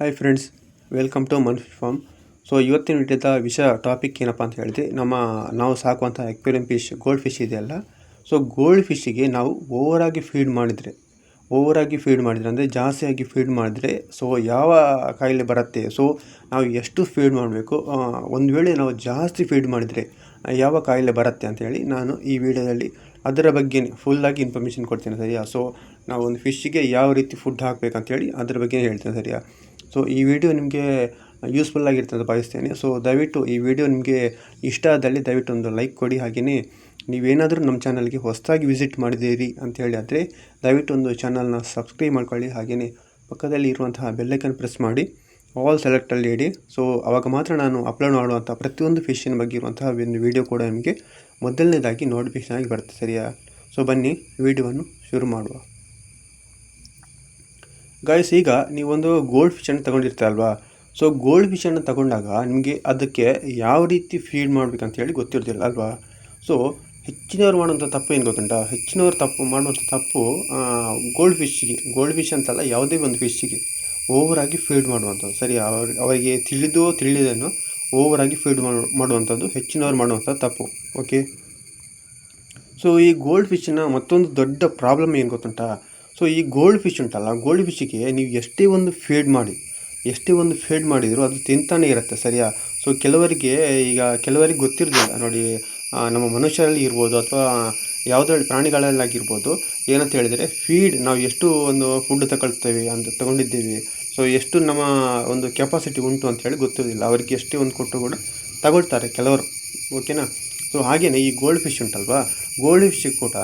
Hi friends welcome to Manfi farm so ಇವತ್ತಿನ ವಿಡಿಯೋದ ವಿಷಯ ಟಾಪಿಕ್ ಏನಪ್ಪ ಅಂತ ಹೇಳಿದ್ರೆ, ನಮ್ಮ, ನಾವು ಸಾಕುವಂಥ ಎಕ್ವೇರಿಯಂ ಫಿಶ್ ಗೋಲ್ಡ್ ಫಿಶ್ ಇದೆಯಲ್ಲ ಸೊ ಗೋಲ್ಡ್ ಫಿಶ್ಶಿಗೆ ನಾವು ಓವರಾಗಿ ಫೀಡ್ ಮಾಡಿದರೆ ಓವರಾಗಿ ಫೀಡ್ ಮಾಡಿದರೆ, ಅಂದರೆ ಜಾಸ್ತಿಯಾಗಿ ಫೀಡ್ ಮಾಡಿದರೆ ಸೊ ಯಾವ ಕಾಯಿಲೆ ಬರುತ್ತೆ? ಸೊ ನಾವು ಎಷ್ಟು ಫೀಡ್ ಮಾಡಬೇಕು? ಒಂದು ವೇಳೆ ನಾವು ಜಾಸ್ತಿ ಫೀಡ್ ಮಾಡಿದರೆ, ಯಾವ ಕಾಯಿಲೆ ಬರುತ್ತೆ ಅಂತೇಳಿ ನಾನು ಈ ವಿಡಿಯೋದಲ್ಲಿ ಅದರ ಬಗ್ಗೆ ಫುಲ್ಲಾಗಿ ಇನ್ಫಾರ್ಮೇಷನ್ ಕೊಡ್ತೀನಿ ಸರಿಯಾ? ಸೊ ನಾವು ಒಂದು ಫಿಶ್ಶಿಗೆ ಯಾವ ರೀತಿ ಫುಡ್ ಹಾಕಬೇಕಂತೇಳಿ ಅದ್ರ ಬಗ್ಗೆ ಹೇಳ್ತೇನೆ ಸರಿಯಾ? ಸೊ ಈ ವಿಡಿಯೋ ನಿಮಗೆ ಯೂಸ್ಫುಲ್ ಆಗಿರ್ತದೆ ಭಾವಿಸ್ತೇನೆ. ಸೊ ದಯವಿಟ್ಟು ಈ ವಿಡಿಯೋ ನಿಮಗೆ ಇಷ್ಟ ಆದಲ್ಲಿ ದಯವಿಟ್ಟು ಒಂದು ಲೈಕ್ ಕೊಡಿ. ಹಾಗೆಯೇ ನೀವೇನಾದರೂ ನಮ್ಮ ಚಾನಲ್ಗೆ ಹೊಸದಾಗಿ ವಿಸಿಟ್ ಮಾಡಿದ್ದೀರಿ ಅಂತ ಹೇಳಿ ಆದರೆ ದಯವಿಟ್ಟು ಒಂದು ಚಾನಲ್ನ ಸಬ್ಸ್ಕ್ರೈಬ್ ಮಾಡ್ಕೊಳ್ಳಿ. ಹಾಗೆಯೇ ಪಕ್ಕದಲ್ಲಿ ಇರುವಂತಹ ಬೆಲ್ಲೈಕನ್ ಪ್ರೆಸ್ ಮಾಡಿ. ಆಲ್ ಸೆಲೆಕ್ಟಲ್ಲಿ ಇಡಿ. ಸೊ ಆವಾಗ ಮಾತ್ರ ನಾನು ಅಪ್ಲೋಡ್ ಮಾಡುವಂಥ ಪ್ರತಿಯೊಂದು ಫಿಶಿನ ಬಗ್ಗೆ ಇರುವಂತಹ ಒಂದು ವಿಡಿಯೋ ಕೂಡ ನಿಮಗೆ ಮೊದಲನೇದಾಗಿ ನೋಟಿಫಿಕೇಶನ್ ಆಗಿ ಬರುತ್ತೆ. ಸರಿಯಾ? ಸೊ ಬನ್ನಿ ವಿಡಿಯೋವನ್ನು ಶುರು ಮಾಡುವ. ಗಾಯ್ಸ್ ಈಗ ನೀವೊಂದು ಗೋಲ್ಡ್ ಫಿಶ್ ಫಿಶನ್ನು ತಗೊಂಡಿರ್ತೀರಲ್ವಾ ಸೊ ಗೋಲ್ಡ್ ಫಿಶನ್ನು ತಗೊಂಡಾಗ ನಿಮಗೆ ಅದಕ್ಕೆ ಯಾವ ರೀತಿ ಫೀಡ್ ಮಾಡಬೇಕಂತ ಹೇಳಿ ಗೊತ್ತಿರೋದಿಲ್ಲ ಅಲ್ವಾ? ಸೊ ಹೆಚ್ಚಿನವ್ರು ಮಾಡುವಂಥ ತಪ್ಪು ಏನು ಗೊತ್ತುಂಟ? ಹೆಚ್ಚಿನವ್ರು ತಪ್ಪು ಮಾಡುವಂಥ ತಪ್ಪು ಗೋಲ್ಡ್ ಫಿಶ್ಗೆ ಗೋಲ್ಡ್ ಫಿಶ್ ಅಂತಲ್ಲ ಯಾವುದೇ ಒಂದು ಫಿಶ್ಶಿಗೆ ಓವರಾಗಿ ಫೀಡ್ ಮಾಡುವಂಥದ್ದು. ಸರಿ, ಅವ್ರ, ಅವರಿಗೆ ತಿಳಿದೋ ತಿಳಿದೇನೋ ಓವರಾಗಿ ಫೀಡ್ ಮಾಡುವಂಥದ್ದು, ಹೆಚ್ಚಿನವ್ರು ಮಾಡುವಂಥ ತಪ್ಪು. ಓಕೆ ಸೊ ಈ ಗೋಲ್ಡ್ ಫಿಶ್ನ ಮತ್ತೊಂದು ದೊಡ್ಡ ಪ್ರಾಬ್ಲಮ್ ಏನು ಗೊತ್ತುಂಟಾ? ಸೊ ಈ ಗೋಲ್ಡ್ ಫಿಶ್ ಉಂಟಲ್ಲ ಗೋಲ್ಡ್ ಫಿಶ್ಗೆ ನೀವು ಎಷ್ಟೇ ಒಂದು ಫೀಡ್ ಮಾಡಿ, ಎಷ್ಟೇ ಒಂದು ಫೀಡ್ ಮಾಡಿದರೂ ಅದು ತಿಂತಾನೆ ಇರುತ್ತೆ ಸರಿಯಾ? ಸೊ ಕೆಲವರಿಗೆ ಈಗ ಕೆಲವರಿಗೆ ಗೊತ್ತಿರೋದಿಲ್ಲ, ನೋಡಿ ನಮ್ಮ ಮನುಷ್ಯರಲ್ಲಿ ಇರ್ಬೋದು ಅಥವಾ ಯಾವುದ್ರಲ್ಲಿ ಪ್ರಾಣಿಗಳಲ್ಲಾಗಿರ್ಬೋದು ಏನಂತ ಹೇಳಿದರೆ ಫೀಡ್ ನಾವು ಎಷ್ಟು ಒಂದು ಫುಡ್ ತಗೊಳ್ತೇವೆ ಅಂತ ತಗೊಂಡಿದ್ದೀವಿ. ಸೊ ಎಷ್ಟು ನಮ್ಮ ಒಂದು ಕೆಪಾಸಿಟಿ ಉಂಟು ಅಂತ ಹೇಳಿ ಗೊತ್ತಿರೋದಿಲ್ಲ, ಅವರಿಗೆ ಎಷ್ಟೇ ಒಂದು ಕೊಟ್ಟು ಕೂಡ ತಗೊಳ್ತಾರೆ ಕೆಲವರು ಓಕೆನಾ ಸೊ ಹಾಗೆಯೇ ಈ ಗೋಲ್ಡ್ ಫಿಶ್ ಉಂಟಲ್ವಾ? ಗೋಲ್ಡ್ ಫಿಶ್ ಕೂಡ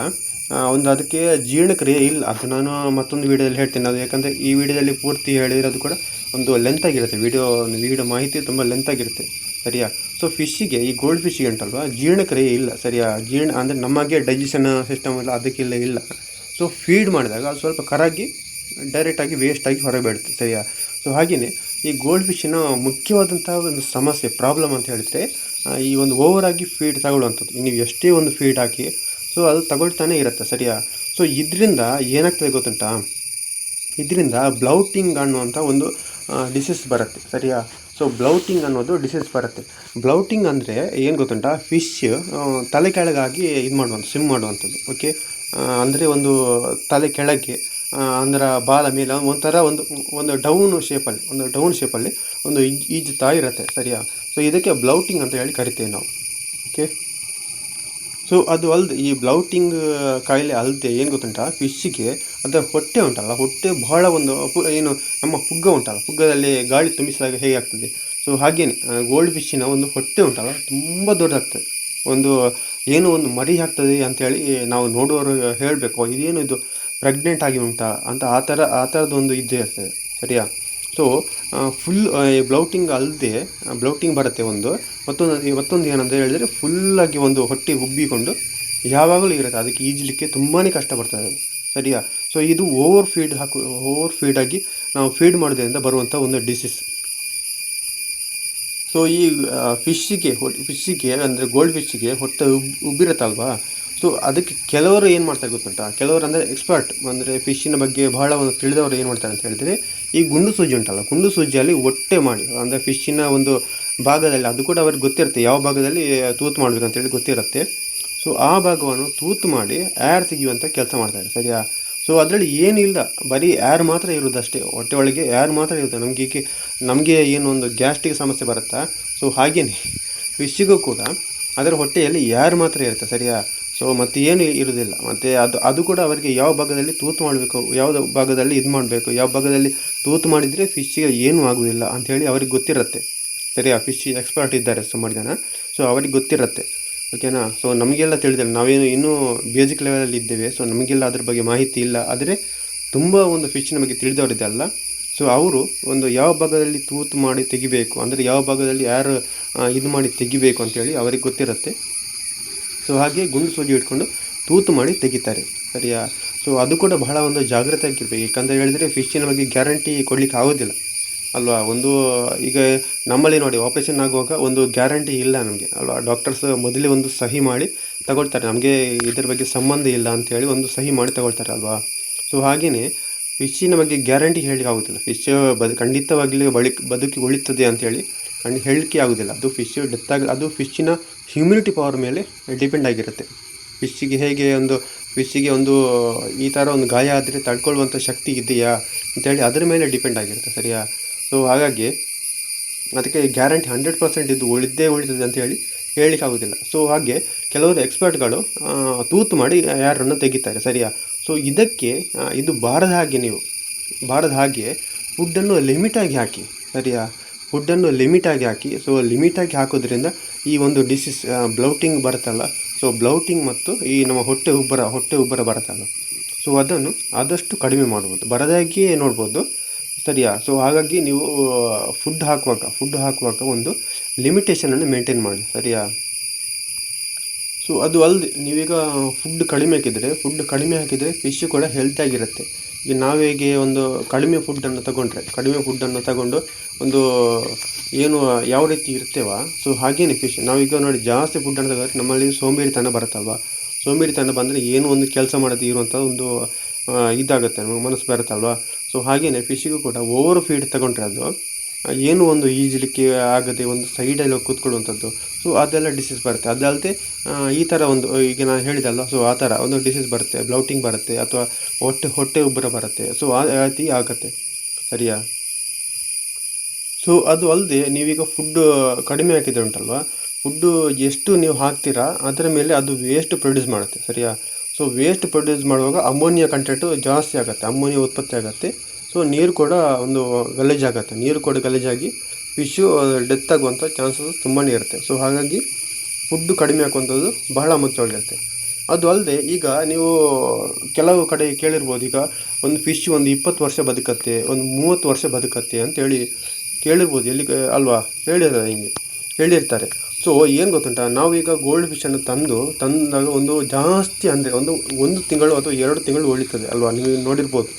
ಒಂದು ಅದಕ್ಕೆ ಜೀರ್ಣಕ್ರಿಯೆ ಇಲ್ಲ. ಅದು ನಾನು ಮತ್ತೊಂದು ವೀಡಿಯೋದಲ್ಲಿ ಹೇಳ್ತೀನಿ. ಅದು ಯಾಕಂದರೆ ಈ ವಿಡಿಯೋದಲ್ಲಿ ಪೂರ್ತಿ ಹೇಳಿರೋದು ಕೂಡ ಒಂದು ಲೆಂತ್ ಆಗಿರುತ್ತೆ. ವೀಡಿಯೋ ವಿಡಿಯೋ ಮಾಹಿತಿ ತುಂಬ ಲೆಂತ್ ಆಗಿರುತ್ತೆ. ಸರಿಯಾ? ಸೊ ಫಿಶ್ಶಿಗೆ ಈ ಗೋಲ್ಡ್ ಫಿಶ್ಶಿಗೆ ಉಂಟಲ್ವ? ಜೀರ್ಣಕ್ರಿಯೆ ಇಲ್ಲ. ಸರಿಯಾ? ಜೀರ್ಣ, ಅಂದರೆ ನಮಗೆ ಡೈಜೆಷನ್ ಸಿಸ್ಟಮ್ ಇಲ್ಲ ಅದಕ್ಕೆಲ್ಲ ಇಲ್ಲ. ಸೊ ಫೀಡ್ ಮಾಡಿದಾಗ ಅದು ಸ್ವಲ್ಪ ಕರಾಗಿ ಡೈರೆಕ್ಟಾಗಿ ವೇಸ್ಟಾಗಿ ಹೊರಗೆ ಬೀಳುತ್ತೆ. ಸರಿಯಾ? ಸೊ ಹಾಗೆಯೇ ಈ ಗೋಲ್ಡ್ ಫಿಶ್ಶಿನ ಮುಖ್ಯವಾದಂಥ ಒಂದು ಸಮಸ್ಯೆ ಪ್ರಾಬ್ಲಮ್ ಅಂತ ಹೇಳಿದರೆ ಈ ಒಂದು ಓವರಾಗಿ ಫೀಡ್ ತಗೊಳ್ಳುವಂಥದ್ದು. ನೀವು ಎಷ್ಟೇ ಒಂದು ಫೀಡ್ ಹಾಕಿ ಸೊ ಅದು ತಗೊಳ್ತಾನೆ ಇರುತ್ತೆ, ಸರಿಯಾ? ಸೊ ಇದರಿಂದ ಏನಾಗ್ತದೆ ಗೊತ್ತುಂಟಾ? ಇದರಿಂದ ಬ್ಲೌಟಿಂಗ್ ಅನ್ನುವಂಥ ಒಂದು ಡಿಸೀಸ್ ಬರುತ್ತೆ, ಸರಿಯಾ? ಸೊ ಬ್ಲೌಟಿಂಗ್ ಅನ್ನೋದು ಡಿಸೀಸ್ ಬರುತ್ತೆ. ಬ್ಲೌಟಿಂಗ್ ಅಂದರೆ ಏನು ಗೊತ್ತುಂಟಾ? ಫಿಶ್ ತಲೆ ಕೆಳಗಾಗಿ ಇದು ಮಾಡುವಂಥ ಸ್ವಿಮ್ ಮಾಡುವಂಥದ್ದು ಓಕೆ ಅಂದರೆ ಒಂದು ತಲೆ ಕೆಳಗೆ ಅಂದ್ರೆ ಬಾಲ ಮೇಲೆ ಒಂಥರ ಒಂದು ಒಂದು ಡೌನ್ ಶೇಪಲ್ಲಿ ಒಂದು ಡೌನ್ ಶೇಪಲ್ಲಿ ಒಂದು ಈಜುತ್ತಾ ಇರುತ್ತೆ, ಸರಿಯಾ? ಸೊ ಇದಕ್ಕೆ ಬ್ಲೌಟಿಂಗ್ ಅಂತ ಹೇಳಿ ಕರಿತೇವೆ ನಾವು ಓಕೆ ಸೊ ಅದು ಅಲ್ಲದೆ ಈ ಬ್ಲೌಟಿಂಗ್ ಕಾಯಿಲೆ ಅಲ್ಲದೆ ಏನು ಗೊತ್ತುಂಟ? ಫಿಶ್ಶಿಗೆ ಅದರ ಹೊಟ್ಟೆ ಉಂಟಲ್ಲ, ಹೊಟ್ಟೆ ಬಹಳ ಒಂದು ಏನು, ನಮ್ಮ ಪುಗ್ಗ ಉಂಟಲ್ಲ, ಪುಗ್ಗದಲ್ಲಿ ಗಾಳಿ ತುಂಬಿಸಿದಾಗ ಹೇಗೆ ಆಗ್ತದೆ? ಸೊ ಹಾಗೇನೆ ಗೋಲ್ಡ್ ಫಿಶ್ಶಿನ ಒಂದು ಹೊಟ್ಟೆ ಉಂಟಲ್ಲ, ತುಂಬ ದೊಡ್ಡದಾಗ್ತದೆ. ಒಂದು, ಏನು ಒಂದು ಮರಿ ಆಗ್ತದೆ ಅಂತೇಳಿ ನಾವು ನೋಡುವವರು ಹೇಳಬೇಕು, ಇದೇನು ಇದು ಪ್ರೆಗ್ನೆಂಟ್ ಆಗಿ ಉಂಟಾ ಅಂತ, ಆ ಥರ, ಆ ಥರದ್ದು ಒಂದು ಇದ್ದೇ ಇರ್ತದೆ, ಸರಿಯಾ? ಸೊ ಫುಲ್ ಬ್ಲೌಟಿಂಗ್ ಅಲ್ಲದೆ ಬ್ಲೌಟಿಂಗ್ ಬರುತ್ತೆ ಒಂದು. ಮತ್ತೊಂದು ಮತ್ತೊಂದು ಏನಂತ ಹೇಳಿದರೆ ಫುಲ್ಲಾಗಿ ಒಂದು ಹೊಟ್ಟೆ ಉಬ್ಬಿಕೊಂಡು ಯಾವಾಗಲೂ ಇರುತ್ತೆ. ಅದಕ್ಕೆ ಈಜಲಿಕ್ಕೆ ತುಂಬಾ ಕಷ್ಟ ಬರ್ತದೆ ಸರಿಯಾ? ಸೊ ಇದು ಓವರ್ ಫೀಡ್ ಹಾಕು ಓವರ್ ಫೀಡಾಗಿ ನಾವು ಫೀಡ್ ಮಾಡೋದ್ರಿಂದ ಬರುವಂಥ ಒಂದು ಡಿಸೀಸ್ ಸೊ ಈ ಫಿಶ್ಶಿಗೆ ಫಿಶ್ಶಿಗೆ ಅಂದರೆ ಗೋಲ್ಡ್ ಫಿಶ್ಶಿಗೆ ಹೊಟ್ಟೆ ಉಬ್, ಉಬ್ಬಿರುತ್ತಲ್ವಾ? ಸೊ ಅದಕ್ಕೆ ಕೆಲವರು ಏನು ಮಾಡ್ತಾರೆ ಗೊತ್ತುಂಟಾ? ಕೆಲವರು ಅಂದರೆ ಎಕ್ಸ್ಪರ್ಟ್ ಅಂದರೆ ಫಿಶ್ಶಿನ ಬಗ್ಗೆ ಬಹಳ ಒಂದು ತಿಳಿದವರು ಏನು ಮಾಡ್ತಾರೆ ಅಂತ ಹೇಳಿದರೆ ಈ ಗುಂಡು ಸೂಜಿ ಉಂಟಲ್ಲ, ಗುಂಡು ಸೂಜಿಯಲ್ಲಿ ಒಟ್ಟೆ ಮಾಡಿ, ಅಂದರೆ ಫಿಶ್ಶಿನ ಒಂದು ಭಾಗದಲ್ಲಿ, ಅದು ಕೂಡ ಅವ್ರಿಗೆ ಗೊತ್ತಿರುತ್ತೆ, ಯಾವ ಭಾಗದಲ್ಲಿ ತೂತು ಮಾಡಬೇಕಂತೇಳಿ ಗೊತ್ತಿರುತ್ತೆ. ಸೊ ಆ ಭಾಗವನ್ನು ತೂತು ಮಾಡಿ ಏರ್ ತೆಗೆಯುವಂಥ ಕೆಲಸ ಮಾಡ್ತಾರೆ ಸರಿಯಾ? ಸೊ ಅದರಲ್ಲಿ ಏನಿಲ್ಲ ಬರೀ ಏರ್ ಮಾತ್ರ ಇರೋದಷ್ಟೇ, ಹೊಟ್ಟೆ ಒಳಗೆ ಏರ್ ಮಾತ್ರ ಇರುತ್ತೆ. ನಮಗೆ ನಮಗೆ ಏನು ಒಂದು ಗ್ಯಾಸ್ಟ್ರಿಕ್ ಸಮಸ್ಯೆ ಬರುತ್ತಾ? ಸೊ ಹಾಗೆಯೇ ಫಿಶ್ಶಿಗೂ ಕೂಡ ಅದರ ಹೊಟ್ಟೆಯಲ್ಲಿ ಏರ್ ಮಾತ್ರ ಇರುತ್ತೆ, ಸರಿಯಾ? ಸೊ ಮತ್ತೆ ಏನು ಇರೋದಿಲ್ಲ. ಮತ್ತು ಅದು ಅದು ಕೂಡ ಅವರಿಗೆ ಯಾವ ಭಾಗದಲ್ಲಿ ತೂತು ಮಾಡಬೇಕು ಯಾವ ಭಾಗದಲ್ಲಿ ಇದು ಮಾಡಬೇಕು, ಯಾವ ಭಾಗದಲ್ಲಿ ತೂತು ಮಾಡಿದರೆ ಫಿಶ್ಶಿಗೆ ಏನೂ ಆಗುವುದಿಲ್ಲ ಅಂಥೇಳಿ ಅವ್ರಿಗೆ ಗೊತ್ತಿರುತ್ತೆ. ಸರಿಯಾ ಫಿಶ್ ಎಕ್ಸ್ಪರ್ಟ್ ಇದ್ದಾರೆ ಸುಮಾರು ಜನ. ಸೊ ಅವ್ರಿಗೆ ಗೊತ್ತಿರುತ್ತೆ. ಓಕೆನಾ ಸೊ ನಮಗೆಲ್ಲ ತಿಳಿದಿಲ್ಲ. ನಾವೇನು ಇನ್ನೂ ಬೇಸಿಕ್ ಲೆವೆಲಲ್ಲಿ ಇದ್ದೇವೆ. ಸೊ ನಮಗೆಲ್ಲ ಅದ್ರ ಬಗ್ಗೆ ಮಾಹಿತಿ ಇಲ್ಲ. ಆದರೆ ತುಂಬ ಒಂದು ಫಿಶ್ನ ಬಗ್ಗೆ ತಿಳಿದವರಿದ್ದಲ್ಲ ಸೊ ಅವರು ಒಂದು ಯಾವ ಭಾಗದಲ್ಲಿ ತೂತು ಮಾಡಿ ತೆಗಿಬೇಕು, ಅಂದರೆ ಯಾವ ಭಾಗದಲ್ಲಿ ಯಾರು ಇದು ಮಾಡಿ ತೆಗಿಬೇಕು ಅಂತೇಳಿ ಅವರಿಗೆ ಗೊತ್ತಿರುತ್ತೆ. ಸೊ ಹಾಗೆ ಗುಂಡು ಸೂಜಿ ಇಟ್ಕೊಂಡು ತೂತು ಮಾಡಿ ತೆಗಿತಾರೆ. ಸರಿಯಾ? ಸೊ ಅದು ಕೂಡ ಬಹಳ ಒಂದು ಜಾಗ್ರತೆ ಆಗಿರ್ಬೇಕು. ಯಾಕಂತ ಹೇಳಿದರೆ ಫಿಶ್ಶಿನ ಬಗ್ಗೆ ಗ್ಯಾರಂಟಿ ಕೊಡಲಿಕ್ಕೆ ಆಗೋದಿಲ್ಲ. ಅಲ್ವಾ? ಒಂದು, ಈಗ ನಮ್ಮಲ್ಲಿ ನೋಡಿ ಆಪ್ರೇಷನ್ ಆಗುವಾಗ ಒಂದು ಗ್ಯಾರಂಟಿ ಇಲ್ಲ ನಮಗೆ. ಅಲ್ವಾ? ಡಾಕ್ಟರ್ಸ್ ಮೊದಲೇ ಒಂದು ಸಹಿ ಮಾಡಿ ತಗೊಳ್ತಾರೆ. ನಮಗೆ ಇದರ ಬಗ್ಗೆ ಸಂಬಂಧ ಇಲ್ಲ ಅಂಥೇಳಿ ಒಂದು ಸಹಿ ಮಾಡಿ ತಗೊಳ್ತಾರೆ ಅಲ್ವಾ? ಸೊ ಹಾಗೆಯೇ ಫಿಶ್ಶಿನ ಬಗ್ಗೆ ಗ್ಯಾರಂಟಿ ಹೇಳಲಿಕ್ಕೆ ಆಗೋದಿಲ್ಲ. ಫಿಶ್ ಬದು, ಖಂಡಿತವಾಗಲಿ ಬಳಿ, ಬದುಕಿ ಉಳಿತದೆ ಅಂತೇಳಿ ಖಂಡ ಹೇಳಿಕೆ ಆಗೋದಿಲ್ಲ. ಅದು ಫಿಶ್ ಡೆತ್ ಆಗಿ, ಅದು ಫಿಶ್ಶಿನ ಹ್ಯುಮಿನಿಟಿ ಪವರ್ ಮೇಲೆ ಡಿಪೆಂಡ್ ಆಗಿರುತ್ತೆ. ಫಿಶ್ಶಿಗೆ ಹೇಗೆ ಒಂದು ಫಿಶ್ಶಿಗೆ ಒಂದು, ಈ ಥರ ಒಂದು ಗಾಯ ಆದರೆ ತಡ್ಕೊಳ್ಳುವಂಥ ಶಕ್ತಿ ಇದೆಯಾ ಅಂತೇಳಿ ಅದರ ಮೇಲೆ ಡಿಪೆಂಡ್ ಆಗಿರುತ್ತೆ, ಸರಿಯಾ? ಸೊ ಹಾಗಾಗಿ ಅದಕ್ಕೆ ಗ್ಯಾರಂಟಿ ಹಂಡ್ರೆಡ್ ಪರ್ಸೆಂಟ್ ಇದು ಉಳಿದೇ ಉಳಿತದೆ ಅಂತ ಹೇಳಿ ಹೇಳಲಿಕ್ಕಾಗೋದಿಲ್ಲ ಸೊ ಹಾಗೆ ಕೆಲವರು ಎಕ್ಸ್ಪರ್ಟ್ಗಳು ತೂತು ಮಾಡಿ ಯಾರನ್ನು ತೆಗಿತಾರೆ, ಸರಿಯಾ? ಸೊ ಇದಕ್ಕೆ ಇದು ಬಾರದ ಹಾಗೆ ನೀವು, ಬಾರದ ಹಾಗೆ ಫುಡ್ಡನ್ನು ಲಿಮಿಟಾಗಿ ಹಾಕಿ, ಸರಿಯಾ? ಫುಡ್ಡನ್ನು ಲಿಮಿಟಾಗಿ ಹಾಕಿ ಸೊ ಲಿಮಿಟಾಗಿ ಹಾಕೋದ್ರಿಂದ ಈ ಒಂದು ಡಿಸೀಸ್ ಬ್ಲೌಟಿಂಗ್ ಬರುತ್ತಲ್ಲ ಸೊ ಬ್ಲೌಟಿಂಗ್ ಮತ್ತು ಈ ನಮ್ಮ ಹೊಟ್ಟೆ ಉಬ್ಬರ ಹೊಟ್ಟೆ ಉಬ್ಬರ ಬರುತ್ತಲ್ಲ. ಸೊ ಅದನ್ನು ಆದಷ್ಟು ಕಡಿಮೆ ಮಾಡ್ಬೋದು. ಬರದಾಗಿಯೇ ನೋಡ್ಬೋದು. ಸರಿಯಾ? ಸೊ ಹಾಗಾಗಿ ನೀವು ಫುಡ್ ಹಾಕುವಾಗ ಫುಡ್ ಹಾಕುವಾಗ ಒಂದು ಲಿಮಿಟೇಷನನ್ನು ಮೇಂಟೈನ್ ಮಾಡಿ. ಸರಿಯಾ? ಸೊ ಅದು ಅಲ್ಲದೆ ನೀವೀಗ ಫುಡ್ ಕಡಿಮೆ ಹಾಕಿದರೆ ಫುಡ್ ಕಡಿಮೆ ಹಾಕಿದರೆ ಫಿಶ್ ಕೂಡ ಹೆಲ್ತಿಯಾಗಿರುತ್ತೆ ಈಗ ನಾವೇಗೆ ಒಂದು ಕಡಿಮೆ ಫುಡ್ಡನ್ನು ತಗೊಂಡ್ರೆ, ಕಡಿಮೆ ಫುಡ್ಡನ್ನು ತಗೊಂಡು ಒಂದು ಏನು ಯಾವ ರೀತಿ ಇರ್ತೇವ, ಸೊ ಹಾಗೇನೆ ಫಿಶ್ ನಾವೀಗ ನೋಡಿ ಜಾಸ್ತಿ ಫುಡ್ಡನ್ನು ತಗೊಂಡ್ರೆ ನಮ್ಮಲ್ಲಿ ಸೋಂಬೇರಿತನ ಬರುತ್ತಲ್ವ? ಸೋಂಬೇರಿತನ ಬಂದರೆ ಏನು ಒಂದು ಕೆಲಸ ಮಾಡೋದು ಇರುವಂಥ ಒಂದು ಇದಾಗುತ್ತೆ, ನಮಗೆ ಮನಸ್ಸು ಬರುತ್ತಲ್ವ? ಸೊ ಹಾಗೇನೆ ಫಿಶ್ಶಿಗೂ ಕೂಡ ಓವರ್ ಫೀಡ್ ತಗೊಂಡ್ರೆ ಅದು ಏನು ಒಂದು ಈಜಲಿಕ್ಕೆ ಆಗದೆ ಒಂದು ಸೈಡಲ್ಲಿ ಹೋಗಿ ಕೂತ್ಕೊಳ್ಳುವಂಥದ್ದು. ಸೊ ಅದೆಲ್ಲ ಡಿಸೀಸ್ ಬರುತ್ತೆ. ಅದಲ್ಲದೆ ಈ ಥರ ಒಂದು, ಈಗ ನಾನು ಹೇಳಿದಲ್ಲ ಸೊ ಆ ಥರ ಒಂದು ಡಿಸೀಸ್ ಬರುತ್ತೆ. ಬ್ಲೌಟಿಂಗ್ ಬರುತ್ತೆ ಅಥವಾ ಹೊಟ್ಟೆ ಹೊಟ್ಟೆ ಉಬ್ಬರ ಬರುತ್ತೆ. ಸೊ ಆ ರೀತಿ ಆಗುತ್ತೆ. ಸರಿಯಾ? ಸೊ ಅದು ಅಲ್ಲದೆ ನೀವೀಗ ಫುಡ್ಡು ಕಡಿಮೆ ಹಾಕಿದ್ರೆ ಉಂಟಲ್ವ? ಫುಡ್ಡು ಎಷ್ಟು ನೀವು ಹಾಕ್ತೀರಾ, ಅದರ ಮೇಲೆ ಅದು ವೇಸ್ಟ್ ಪ್ರೊಡ್ಯೂಸ್ ಮಾಡುತ್ತೆ. ಸರಿಯಾ? ಸೊ ವೇಸ್ಟ್ ಪ್ರೊಡ್ಯೂಸ್ ಮಾಡುವಾಗ ಅಮೋನಿಯಾ ಕಂಟೆಂಟು ಜಾಸ್ತಿ ಆಗುತ್ತೆ. ಅಮೋನಿಯಾ ಉತ್ಪತ್ತಿ ಆಗುತ್ತೆ. ಸೊ ನೀರು ಕೂಡ ಒಂದು ಗಲೀಜಾಗುತ್ತೆ ನೀರು ಕೂಡ ಗಲೀಜಾಗಿ ಫಿಶ್ಶು ಡೆತ್ ಆಗುವಂಥ ಚಾನ್ಸಸ್ ತುಂಬಾ ಇರುತ್ತೆ. ಸೊ ಹಾಗಾಗಿ ಫುಡ್ಡು ಕಡಿಮೆ ಹಾಕುವಂಥದ್ದು ಬಹಳ ಮುಖ್ಯವಾಗಿರುತ್ತೆ. ಅದು ಅಲ್ಲದೆ ಈಗ ನೀವು ಕೆಲವು ಕಡೆ ಕೇಳಿರ್ಬೋದು, ಈಗ ಒಂದು ಫಿಶ್ ಒಂದು ಇಪ್ಪತ್ತು ವರ್ಷ ಬದುಕತ್ತೆ, ಒಂದು ಮೂವತ್ತು ವರ್ಷ ಬದುಕತ್ತೆ ಅಂತೇಳಿ ಕೇಳಿರ್ಬೋದು. ಎಲ್ಲಿ ಅಲ್ವಾ? ಹೇಳಿರ ಹಿಂಗೆ, ಹೇಳಿರ್ತಾರೆ. ಸೊ ಏನು ಗೊತ್ತುಂಟಾ? ನಾವೀಗ ಗೋಲ್ಡ್ ಫಿಶನ್ನು ತಂದು, ತಂದಾಗ ಒಂದು ಜಾಸ್ತಿ ಅಂದರೆ ಒಂದು ಒಂದು ತಿಂಗಳು ಅಥವಾ ಎರಡು ತಿಂಗಳು ಉಳಿತದೆ, ಅಲ್ವಾ? ನೀವು ನೋಡಿರ್ಬೋದು.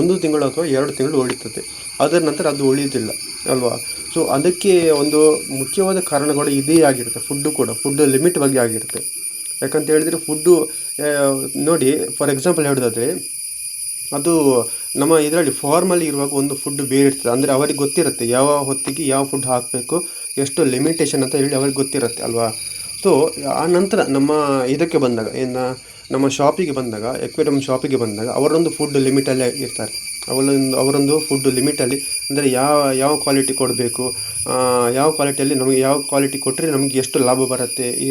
ಒಂದು ತಿಂಗಳು ಅಥವಾ ಎರಡು ತಿಂಗಳು ಉಳಿತದೆ ಅದರ ನಂತರ ಅದು ಉಳಿಯೋದಿಲ್ಲ ಅಲ್ವಾ? ಸೊ ಅದಕ್ಕೆ ಒಂದು ಮುಖ್ಯವಾದ ಕಾರಣಗಳು ಇದೇ ಆಗಿರುತ್ತೆ. ಫುಡ್ಡು ಕೂಡ ಫುಡ್ ಲಿಮಿಟ್ ಬಗ್ಗೆ ಆಗಿರುತ್ತೆ. ಯಾಕಂತ ಹೇಳಿದರೆ ಫುಡ್ಡು ನೋಡಿ ಫಾರ್ ಎಕ್ಸಾಂಪಲ್ ಹೇಳೋದಾದರೆ, ಅದು ನಮ್ಮ ಇದರಲ್ಲಿ ಫಾರ್ಮಲ್ಲಿ ಇರುವಾಗ ಒಂದು ಫುಡ್ ಬೇರೆ ಇರ್ತದೆ. ಅಂದರೆ ಅವರಿಗೆ ಗೊತ್ತಿರುತ್ತೆ ಯಾವ ಹೊತ್ತಿಗೆ ಯಾವ ಫುಡ್ ಹಾಕಬೇಕು, ಎಷ್ಟು ಲಿಮಿಟೇಷನ್ ಅಂತ ಹೇಳಿ ಅವ್ರಿಗೆ ಗೊತ್ತಿರುತ್ತೆ, ಅಲ್ವಾ? ಸೊ ಆ ನಂತರ ನಮ್ಮ ಇದಕ್ಕೆ ಬಂದಾಗ, ಏನು, ನಮ್ಮ ಶಾಪಿಗೆ ಬಂದಾಗ ಎಕ್ವೇರಿಯಂ ಶಾಪಿಗೆ ಬಂದಾಗ ಅವರೊಂದು ಫುಡ್ ಲಿಮಿಟಲ್ಲೇ ಇರ್ತಾರೆ. ಅವರೊಂದು ಅವರೊಂದು ಫುಡ್ ಲಿಮಿಟಲ್ಲಿ ಅಂದರೆ ಯಾವ ಯಾವ ಕ್ವಾಲಿಟಿ ಕೊಡಬೇಕು ಯಾವ ಕ್ವಾಲಿಟಿಯಲ್ಲಿ ನಮಗೆ ಯಾವ ಕ್ವಾಲಿಟಿ ಕೊಟ್ಟರೆ ನಮಗೆ ಎಷ್ಟು ಲಾಭ ಬರುತ್ತೆ, ಈ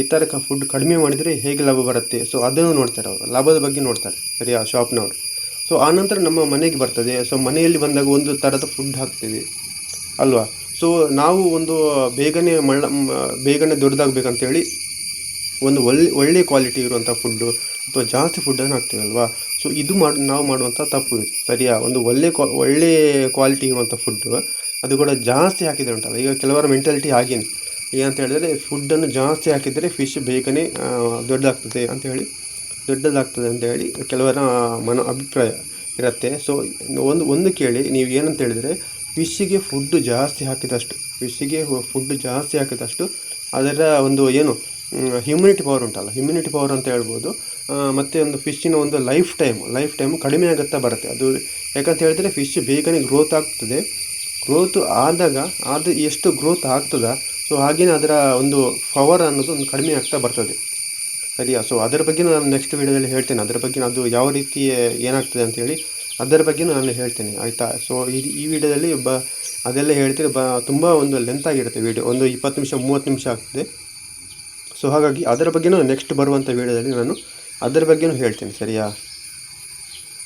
ಈ ಥರ ಫುಡ್ ಕಡಿಮೆ ಮಾಡಿದರೆ ಹೇಗೆ ಲಾಭ ಬರುತ್ತೆ. ಸೊ ಅದನ್ನು ನೋಡ್ತಾರೆ ಅವರು, ಲಾಭದ ಬಗ್ಗೆ ನೋಡ್ತಾರೆ, ಸರಿಯಾ ಶಾಪ್ನವರು ಸೊ ಆನಂತರ ನಮ್ಮ ಮನೆಗೆ ಬರ್ತದೆ. ಸೊ ಮನೆಯಲ್ಲಿ ಬಂದಾಗ ಒಂದು ಥರದ ಫುಡ್ ಹಾಕ್ತೀವಿ, ಅಲ್ವಾ? ಸೊ ನಾವು ಒಂದು ಬೇಗನೆ ಮಳ್ಳ ಬೇಗನೆ ದೊಡ್ಡದಾಗಬೇಕಂತೇಳಿ ಒಂದು ಒಳ್ಳೆ ಒಳ್ಳೆ ಕ್ವಾಲಿಟಿ ಇರುವಂಥ ಫುಡ್ಡು ಅಥವಾ ಜಾಸ್ತಿ ಫುಡ್ಡನ್ನು ಹಾಕ್ತೀವಲ್ವಾ ಸೊ ಇದು ಮಾಡಿ, ನಾವು ಮಾಡುವಂಥ ತಪ್ಪು, ಸರಿಯಾ? ಒಂದು ಒಳ್ಳೆ ಕ್ವಾ ಒಳ್ಳೆ ಕ್ವಾಲಿಟಿ ಇರುವಂಥ ಫುಡ್ಡು ಅದು ಕೂಡ ಜಾಸ್ತಿ ಹಾಕಿದರೆ ಉಂಟಲ್ಲ? ಈಗ ಕೆಲವರ ಮೆಂಟಾಲಿಟಿ ಹಾಗೇನೆ. ಏನಂತ ಹೇಳಿದರೆ ಫುಡ್ಡನ್ನು ಜಾಸ್ತಿ ಹಾಕಿದರೆ ಫಿಶ್ ಬೇಗನೆ ದೊಡ್ಡದಾಗ್ತದೆ ಅಂತ ಹೇಳಿ, ದೊಡ್ಡದಾಗ್ತದೆ ಅಂತ ಹೇಳಿ ಕೆಲವರ ಮನ, ಅಭಿಪ್ರಾಯ ಇರುತ್ತೆ. ಸೊ ಒಂದು ಒಂದು ಕೇಳಿ, ನೀವು ಏನಂತ ಹೇಳಿದರೆ ಫಿಶ್ಶಿಗೆ ಫುಡ್ಡು ಜಾಸ್ತಿ ಹಾಕಿದಷ್ಟು ಫಿಶ್ಶಿಗೆ ಫುಡ್ಡು ಜಾಸ್ತಿ ಹಾಕಿದಷ್ಟು ಅದರ ಒಂದು ಏನು ಹ್ಯುಮಿನಿಟಿ ಪವರ್ ಉಂಟಲ್ಲ ಹ್ಯುಮಿನಿಟಿ ಪವರ್ ಅಂತ ಹೇಳ್ಬೋದು. ಮತ್ತು ಮತ್ತೆ ಒಂದು ಫಿಶ್ಶಿನ ಒಂದು ಲೈಫ್ ಟೈಮ್ ಲೈಫ್ ಟೈಮ್ ಕಡಿಮೆ ಆಗುತ್ತಾ ಬರುತ್ತೆ. ಅದು ಯಾಕಂತ ಹೇಳಿದರೆ ಫಿಶ್ ಬೇಗನೆ ಗ್ರೋತ್ ಆಗ್ತದೆ. ಗ್ರೋತ್ ಆದಾಗ ಅದು ಎಷ್ಟು ಗ್ರೋತ್ ಆಗ್ತದ ಸೊ ಹಾಗೆಯೇ ಅದರ ಒಂದು ಪವರ್ ಅನ್ನೋದು ಒಂದು ಕಡಿಮೆ ಆಗ್ತಾ ಬರ್ತದೆ. ಸರಿಯಾ? ಸೊ ಅದರ ಬಗ್ಗೆ ನಾನು ನೆಕ್ಸ್ಟ್ ವೀಡಿಯೋದಲ್ಲಿ ಹೇಳ್ತೇನೆ. ಅದರ ಬಗ್ಗೆ ಅದು ಯಾವ ರೀತಿ ಏನಾಗ್ತದೆ ಅಂತೇಳಿ ಅದರ ಬಗ್ಗೆ ನಾನು ಹೇಳ್ತೇನೆ, ಆಯಿತಾ? ಸೊ ಈ ಈ ವಿಡಿಯೋದಲ್ಲಿ ಬ ಅದೆಲ್ಲ ಹೇಳ್ತೀನಿ ಬ, ತುಂಬ ಒಂದು ಲೆಂತ್ ಆಗಿರುತ್ತೆ ವಿಡಿಯೋ ಒಂದು ಇಪ್ಪತ್ತು ನಿಮಿಷ, ಮೂವತ್ತು ನಿಮಿಷ ಆಗ್ತದೆ. ಸೊ ಹಾಗಾಗಿ ಅದರ ಬಗ್ಗೆನೂ ನೆಕ್ಸ್ಟ್ ಬರುವಂಥ ವಿಡಿಯೋದಲ್ಲಿ ನಾನು ಅದರ ಬಗ್ಗೆನೂ ಹೇಳ್ತೇನೆ, ಸರಿಯಾ?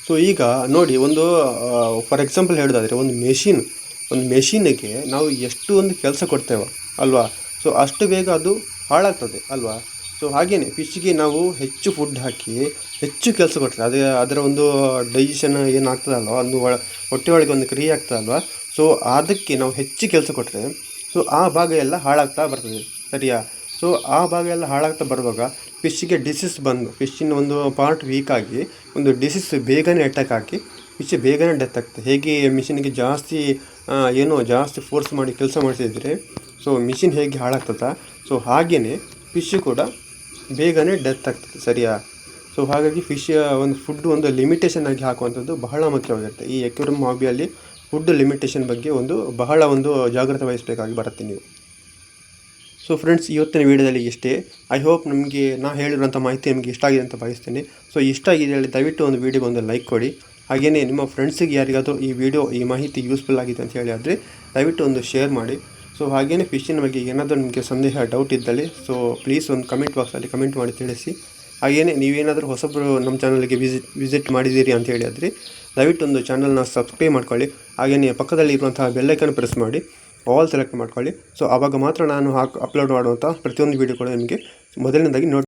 ಸೊ ಈಗ ನೋಡಿ, ಒಂದು ಫಾರ್ ಎಕ್ಸಾಂಪಲ್ ಹೇಳೋದಾದರೆ, ಒಂದು ಮೆಷಿನ್ ಒಂದು ಮೆಷಿನಿಗೆ ನಾವು ಎಷ್ಟು ಒಂದು ಕೆಲಸ ಕೊಡ್ತೇವೆ, ಅಲ್ವಾ? ಸೊ ಅಷ್ಟು ಬೇಗ ಅದು ಹಾಳಾಗ್ತದೆ, ಅಲ್ವಾ? ಸೊ ಹಾಗೆಯೇ ಫಿಶ್ಗೆ ನಾವು ಹೆಚ್ಚು ಫುಡ್ ಹಾಕಿ ಹೆಚ್ಚು ಕೆಲಸ ಕೊಟ್ಟರೆ ಅದೇ ಅದರ ಒಂದು ಡೈಜೆಷನ್ ಏನಾಗ್ತದಲ್ವ ಅದು ಒಳ, ಹೊಟ್ಟೆ ಒಳಗೆ ಒಂದು ಕ್ರಿಯೆ ಆಗ್ತದಲ್ವಾ? ಸೊ ಅದಕ್ಕೆ ನಾವು ಹೆಚ್ಚು ಕೆಲಸ ಕೊಟ್ಟರೆ ಸೊ ಆ ಭಾಗ ಎಲ್ಲ ಹಾಳಾಗ್ತಾ ಬರ್ತದೆ, ಸರಿಯಾ? ಸೊ ಆ ಭಾಗ ಎಲ್ಲ ಹಾಳಾಗ್ತಾ ಬರುವಾಗ ಫಿಶ್ಗೆ ಡಿಸೀಸ್ ಬಂದು ಫಿಶ್ಶಿನ ಒಂದು ಪಾರ್ಟ್ ವೀಕ್ ಆಗಿ, ಒಂದು ಡಿಸೀಸ್ ಬೇಗನೆ ಅಟ್ಯಾಕ್ ಹಾಕಿ ಫಿಶ್ ಬೇಗನೆ ಡೆತ್ ಆಗ್ತದೆ. ಹೇಗೆ ಮಿಷಿನ್ಗೆ ಜಾಸ್ತಿ ಏನೋ ಜಾಸ್ತಿ ಫೋರ್ಸ್ ಮಾಡಿ ಕೆಲಸ ಮಾಡಿಸಿದರೆ ಸೊ ಮಿಷಿನ್ ಹೇಗೆ ಹಾಳಾಗ್ತದ? ಸೊ ಹಾಗೆಯೇ ಫಿಶ್ ಕೂಡ ಬೇಗನೆ ಡೆತ್ ಆಗ್ತದೆ, ಸರಿಯಾ? ಸೊ ಹಾಗಾಗಿ ಫಿಶ್ ಒಂದು ಫುಡ್ ಒಂದು ಲಿಮಿಟೇಷನ್ ಆಗಿ ಹಾಕುವಂಥದ್ದು ಬಹಳ ಮುಖ್ಯವಾಗಿರುತ್ತೆ. ಈ ಎಕ್ಯೂರಮ್ ಹಾಬಿಯಲ್ಲಿ ಫುಡ್ ಲಿಮಿಟೇಷನ್ ಬಗ್ಗೆ ಒಂದು ಬಹಳ ಒಂದು ಜಾಗ್ರತೆ ವಹಿಸಬೇಕಾಗಿ ಬರುತ್ತೆ ನೀವು. ಸೊ ಫ್ರೆಂಡ್ಸ್ ಇವತ್ತಿನ ವೀಡಿಯೋದಲ್ಲಿ ಇಷ್ಟೇ. ಐ ಹೋಪ್ ನಿಮಗೆ ನಾ ಹೇಳಿರುವಂಥ ಮಾಹಿತಿ ನಿಮಗೆ ಇಷ್ಟ ಆಗಿದೆ ಅಂತ ಭಾವಿಸ್ತೇನೆ. ಸೊ ಇಷ್ಟ ಆಗಿದೆ ಹೇಳಿ ದಯವಿಟ್ಟು ಒಂದು ವೀಡಿಯೋಗೆ ಒಂದು ಲೈಕ್ ಕೊಡಿ. ಹಾಗೆಯೇ ನಿಮ್ಮ ಫ್ರೆಂಡ್ಸಿಗೆ ಯಾರಿಗಾದರೂ ಈ ವಿಡಿಯೋ, ಈ ಮಾಹಿತಿ ಯೂಸ್ಫುಲ್ ಆಗಿದೆ ಅಂತ ಹೇಳಿ ಆದರೆ ದಯವಿಟ್ಟು ಒಂದು ಶೇರ್ ಮಾಡಿ. ಸೊ ಹಾಗೆಯೇ ಫಿಶಿನ ಬಗ್ಗೆ ಏನಾದರೂ ನಿಮಗೆ ಸಂದೇಹ ಡೌಟ್ ಇದ್ದಲ್ಲಿ ಸೊ ಪ್ಲೀಸ್ ಒಂದು ಕಮೆಂಟ್ ಬಾಕ್ಸಲ್ಲಿ ಕಮೆಂಟ್ ಮಾಡಿ ತಿಳಿಸಿ. ಹಾಗೆಯೇ ನೀವೇನಾದರೂ ಹೊಸಬರು ನಮ್ಮ ಚಾನಲ್ಗೆ ವಿಸಿಟ್ ವಿಸಿಟ್ ಮಾಡಿದ್ದೀರಿ ಅಂತ ಹೇಳಿ ಆದರೆ, ದಯವಿಟ್ಟು ಒಂದು ಚಾನಲ್ನ ಸಬ್ಸ್ಕ್ರೈಬ್ ಮಾಡ್ಕೊಳ್ಳಿ. ಹಾಗೆಯೇ ಪಕ್ಕದಲ್ಲಿ ಇರುವಂತಹ ಬೆಲ್ಲೈಕನ್ ಪ್ರೆಸ್ ಮಾಡಿ. ಆಲ್ ಸೆಲೆಕ್ಟ್ ಮಾಡ್ಕೊಳ್ಳಿ. ಸೊ ಆವಾಗ ಮಾತ್ರ ನಾನು ಹಾಕಿ ಅಪ್ಲೋಡ್ ಮಾಡುವಂಥ ಪ್ರತಿಯೊಂದು ವೀಡಿಯೋ ಕೂಡ ನಿಮಗೆ ಮೊದಲನೇದಾಗಿ ನೋಟ್